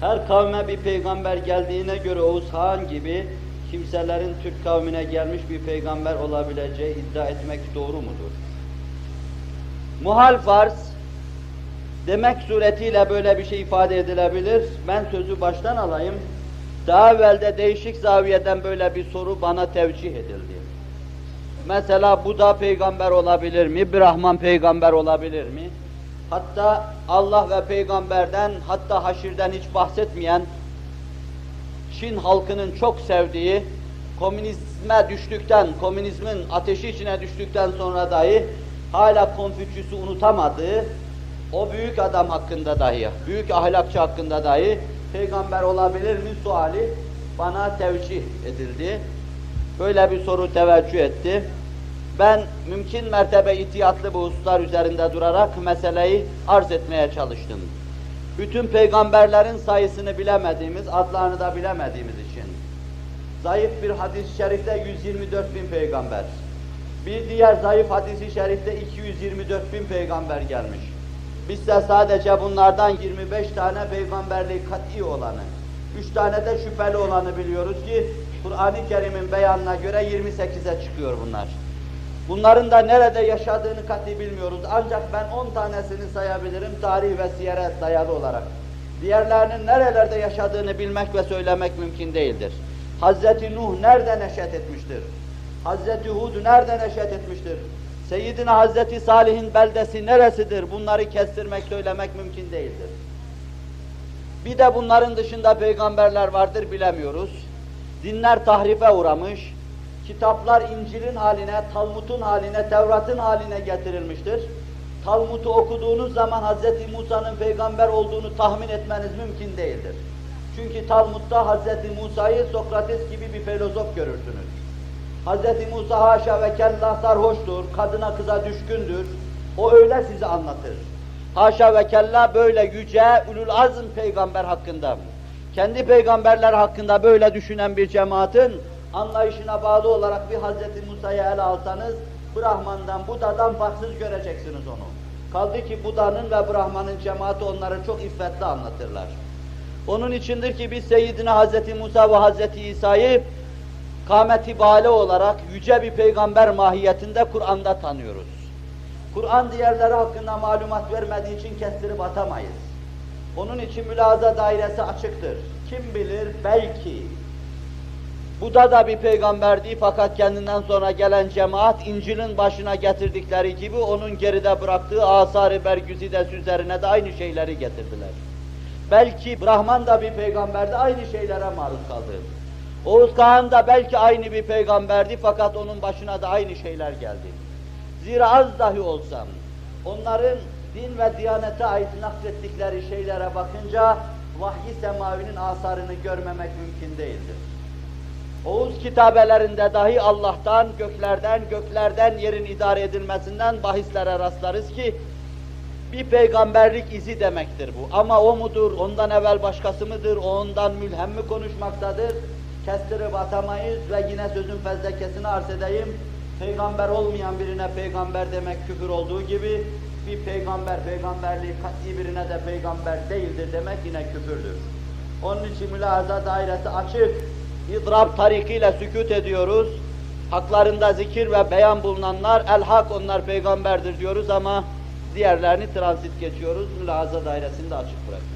Her kavme bir peygamber geldiğine göre Oğuz Han gibi kimselerin Türk kavmine gelmiş bir peygamber olabileceği iddia etmek doğru mudur? Muhal farz demek suretiyle böyle bir şey ifade edilebilir. Ben sözü baştan alayım. Daha evvelde değişik zaviyeden böyle bir soru bana tevcih edildi. Mesela Buda peygamber olabilir mi? Brahman peygamber olabilir mi? Hatta Allah ve peygamberden hatta haşirden hiç bahsetmeyen Çin halkının çok sevdiği komünizme düştükten, komünizmin ateşi içine düştükten sonra dahi hala Konfüçyüs'ü unutamadığı o büyük adam hakkında dahi, büyük ahlakçı hakkında dahi peygamber olabilir mi suali bana tevcih edildi. Böyle bir soru teveccüh etti. Ben mümkün mertebe ihtiyatlı bu hususlar üzerinde durarak meseleyi arz etmeye çalıştım. Bütün peygamberlerin sayısını bilemediğimiz, adlarını da bilemediğimiz için. Zayıf bir hadis-i şerifte 124 bin peygamber. Bir diğer zayıf hadisi şerifte 224 bin peygamber gelmiş. Biz de sadece bunlardan 25 tane peygamberliği kat'i olanı, 3 tane de şüpheli olanı biliyoruz ki Kur'an-ı Kerim'in beyanına göre 28'e çıkıyor bunlar. Bunların da nerede yaşadığını kat'i bilmiyoruz. Ancak ben 10 tanesini sayabilirim tarih ve siyere dayalı olarak. Diğerlerinin nerelerde yaşadığını bilmek ve söylemek mümkün değildir. Hazreti Nuh nerede neşet etmiştir? Hazreti Hud nerede neşet etmiştir? Seyyidina Hazreti Salih'in beldesi neresidir? Bunları kestirmek, söylemek mümkün değildir. Bir de bunların dışında peygamberler vardır bilemiyoruz. Dinler tahrife uğramış, kitaplar İncil'in haline, Talmud'un haline, Tevrat'ın haline getirilmiştir. Talmud'u okuduğunuz zaman Hz. Musa'nın peygamber olduğunu tahmin etmeniz mümkün değildir. Çünkü Talmud'da Hz. Musa'yı Sokrates gibi bir filozof görürsünüz. Hz. Musa haşa ve kella sarhoştur, kadına kıza düşkündür. O öyle size anlatır. Haşa ve kella böyle yüce, ulul azm peygamber hakkında, kendi peygamberler hakkında böyle düşünen bir cemaatin anlayışına bağlı olarak bir Hz. Musa'yı ele alsanız, Brahman'dan, Buda'dan farksız göreceksiniz onu. Kaldı ki Buda'nın ve Brahman'ın cemaati onları çok iffetli anlatırlar. Onun içindir ki biz Seyyidina Hz. Musa ve Hz. İsa'yı kâmeti bale olarak yüce bir peygamber mahiyetinde Kur'an'da tanıyoruz. Kur'an diğerleri hakkında malumat vermediği için kestirip atamayız. Onun için mülaza dairesi açıktır. Kim bilir belki Buda da bir peygamberdi fakat kendinden sonra gelen cemaat İncil'in başına getirdikleri gibi onun geride bıraktığı asar-ı bergüzidesi üzerine de aynı şeyleri getirdiler. Belki Brahman da bir peygamberdi aynı şeylere maruz kaldı. Oğuz Kağan da belki aynı bir peygamberdi fakat onun başına da aynı şeyler geldi. Zira az dahi olsam onların din ve diyanete ait naklettikleri şeylere bakınca vahyi semavinin asarını görmemek mümkün değildir. Oğuz kitabelerinde dahi Allah'tan, göklerden, göklerden yerin idare edilmesinden bahislere rastlarız ki bir peygamberlik izi demektir bu. Ama o mudur, ondan evvel başkası mıdır, o ondan mülhem mi konuşmaktadır? Kestirip atamayız ve yine sözün fezlekesini arz edeyim. Peygamber olmayan birine peygamber demek küfür olduğu gibi bir peygamber peygamberliği kat'i birine de peygamber değildir demek yine küfürdür. Onun için mülahaza dairesi açık. İdrab tarikiyle sükut ediyoruz. Haklarında zikir ve beyan bulunanlar el hak onlar peygamberdir diyoruz ama diğerlerini transit geçiyoruz. Mülahaza dairesini de açık bırakıyoruz.